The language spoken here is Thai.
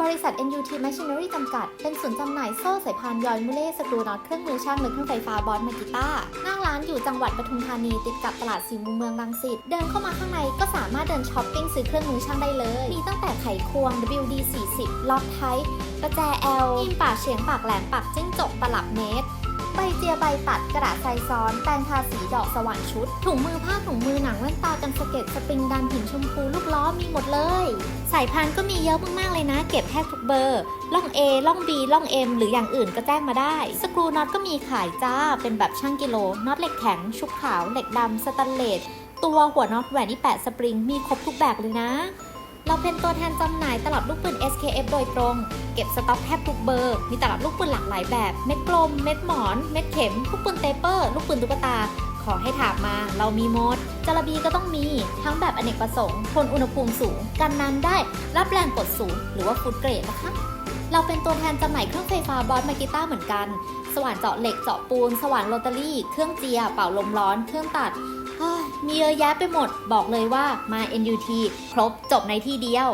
บริษัท NUT Machinery จำกัด เป็นศูนย์จำหน่ายโซ่สายพานยอยมุเล่สกรูน็อตเครื่องมือช่างและเครื่องไฟฟ้าบอสมากิต้าหน้าร้านอยู่จังหวัดปทุมธานีติดกับตลาดสีมุมเมืองรังสิต เดินเข้ามาข้างในก็สามารถเดินช้อปปิ้งซื้อเครื่องมือช่างได้เลย มีตั้งแต่ไขควง WD 40ล็อกไทประแจ L พิมปากเฉียงปากแหลมปากจิ้งจกตลับเมตร ใบเจียใบตัดกระดาษทรายซ้อนแปรงทาสีดอกสว่านชุด ถุงมือผ้าถุงมือหนังแว่นตากันสะเก็ดสปริงดันหินชมพูลูกล้อมีหมดเลย สายพานก็มีเยอะมากๆเลยนะ เก็บแทบทุกเบอร์ล่อง A ล่อง B ล่อง M หรืออย่างอื่นก็แจ้งมาได้ สกรูน็อตก็มีขายจ้าเป็นแบบช่างกิโลน็อตเหล็กแข็ง ชุบขาวเหล็กดำสแตนเลสตัวหัวน็อตแหวนที่แปะสปริงมีครบทุกแบบเลยนะ เราเป็นตัวแทนจำหน่ายตลับลูกปืน SKF โดยตรง เก็บสต็อกแทบทุกเบอร์ มีตลับลูกปืนหลากหลายแบบ เม็ดกลม เม็ดหมอน เม็ดเข็ม ลูกปืนเตเปอร์ ลูกปืนตุ๊กตา ขอให้ถามมาเรามีหมดจระบีก็ต้องมี ทั้งแบบอเนกประสงค์ทนอุณหภูมิสูง กันน้ำได้ รับแรงกดสูง หรือว่าฟูดเกรดนะคะ เราเป็นตัวแทนจำหน่ายเครื่องไฟฟ้าบอสมากิต้าเหมือนกัน สว่านเจาะเหล็ก เจาะปูน สว่านโรตารี่ เครื่องเจียเป่าลมร้อน เครื่องตัด มีเยอะแยะไปหมด บอกเลยว่ามา NUT ครบจบในที่เดียว